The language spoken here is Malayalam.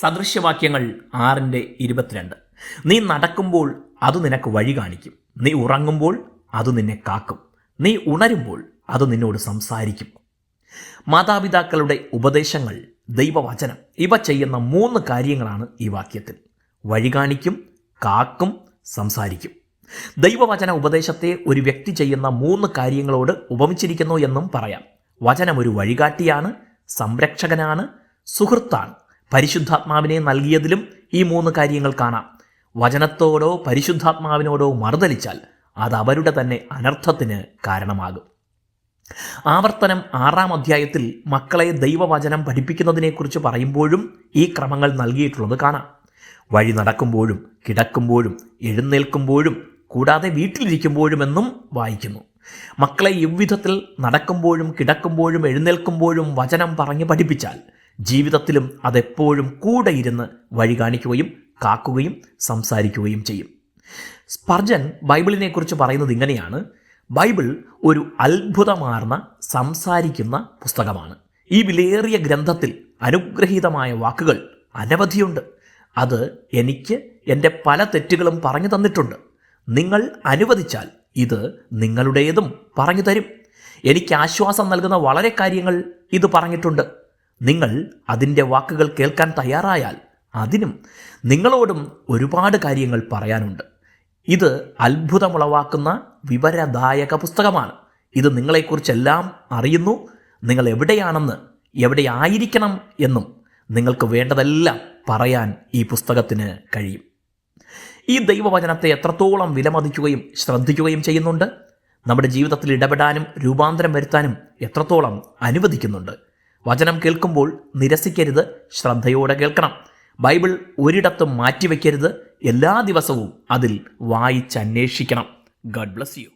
സദൃശ്യവാക്യങ്ങൾ ആറിന്റെ ഇരുപത്തിരണ്ട്. നീ നടക്കുമ്പോൾ അത് നിനക്ക് വഴി കാണിക്കും. നീ ഉറങ്ങുമ്പോൾ അത് നിന്നെ കാക്കും. നീ ഉണരുമ്പോൾ അത് നിന്നോട് സംസാരിക്കും. മാതാപിതാക്കളുടെ ഉപദേശങ്ങൾ ദൈവവചനം ഇവ ചെയ്യുന്ന മൂന്ന് കാര്യങ്ങളാണ് ഈ വാക്യത്തിൽ. വഴി കാണിക്കും കാക്കും സംസാരിക്കും. ദൈവവചന ഉപദേശത്തെ ഒരു വ്യക്തി ചെയ്യുന്ന മൂന്ന് കാര്യങ്ങളോട് ഉപമിച്ചിരിക്കുന്നു എന്നും പറയാം. വചനം ഒരു വഴികാട്ടിയാണ് സംരക്ഷകനാണ് സുഹൃത്താണ്. പരിശുദ്ധാത്മാവിനെ നൽകിയതിലും ഈ മൂന്ന് കാര്യങ്ങൾ കാണാം. വചനത്തോടോ പരിശുദ്ധാത്മാവിനോടോ മറുതലിച്ചാൽ അത് അവരുടെ തന്നെ അനർത്ഥത്തിന് കാരണമാകും. ആവർത്തനം ആറാം അധ്യായത്തിൽ മക്കളെ ദൈവവചനം പഠിപ്പിക്കുന്നതിനെക്കുറിച്ച് പറയുമ്പോഴും ഈ ക്രമങ്ങൾ നൽകിയിട്ടുള്ളത് കാണാം. വഴി നടക്കുമ്പോഴും കിടക്കുമ്പോഴും എഴുന്നേൽക്കുമ്പോഴും കൂടാതെ വീട്ടിലിരിക്കുമ്പോഴുമെന്നും വായിക്കുന്നു. മക്കളെ ഇவ்விധത്തിൽ നടക്കുമ്പോഴും കിടക്കുമ്പോഴും എഴുന്നേൽക്കുമ്പോഴും വചനം പറഞ്ഞ് പഠിപ്പിച്ചാൽ ജീവിതത്തിലും അതെപ്പോഴും കൂടെ ഇരുന്ന് വഴി കാണിക്കുകയും കാക്കുകയും സംസാരിക്കുകയും ചെയ്യും. സ്പർജൻ ബൈബിളിനെക്കുറിച്ച് പറയുന്നത് ഇങ്ങനെയാണ്. ബൈബിൾ ഒരു അത്ഭുതമാർന്ന സംസാരിക്കുന്ന പുസ്തകമാണ്. ഈ വിലയേറിയ ഗ്രന്ഥത്തിൽ അനുഗ്രഹീതമായ വാക്കുകൾ അനവധിയുണ്ട്. അത് എനിക്ക് എന്റെ പല തെറ്റുകളും പറഞ്ഞു തന്നിട്ടുണ്ട്. നിങ്ങൾ അനുവദിച്ചാൽ ഇത് നിങ്ങളുടേതും പറഞ്ഞു തരും. എനിക്ക് ആശ്വാസം നൽകുന്ന വളരെ കാര്യങ്ങൾ ഇത് പറഞ്ഞിട്ടുണ്ട്. നിങ്ങൾ അതിന്റെ വാക്കുകൾ കേൾക്കാൻ തയ്യാറായാൽ അതിനും നിങ്ങളോടും ഒരുപാട് കാര്യങ്ങൾ പറയാനുണ്ട്. ഇത് അത്ഭുതമുളവാക്കുന്ന വിവരദായക പുസ്തകമാണ്. ഇത് നിങ്ങളെക്കുറിച്ചെല്ലാം അറിയുന്നു. നിങ്ങൾ എവിടെയാണെന്ന് എവിടെ ആയിരിക്കണം എന്നും നിങ്ങൾക്ക് വേണ്ടതെല്ലാം പറയാൻ ഈ പുസ്തകത്തിന് കഴിയും. ഈ ദൈവവചനത്തെ എത്രത്തോളം വിലമതിക്കുകയും ശ്രദ്ധിക്കുകയും ചെയ്യുന്നുണ്ട്. നമ്മുടെ ജീവിതത്തിൽ ഇടപെടാനും രൂപാന്തരം വരുത്താനും എത്രത്തോളം അനുവദിക്കുന്നുണ്ട്. വചനം കേൾക്കുമ്പോൾ നിരസിക്കരുത് ശ്രദ്ധയോടെ കേൾക്കണം. ബൈബിൾ ഒരിടത്തും മാറ്റിവെക്കരുത്. എല്ലാ ദിവസവും അതിൽ വായിച്ചന്വേഷിക്കണം. Garh bless you.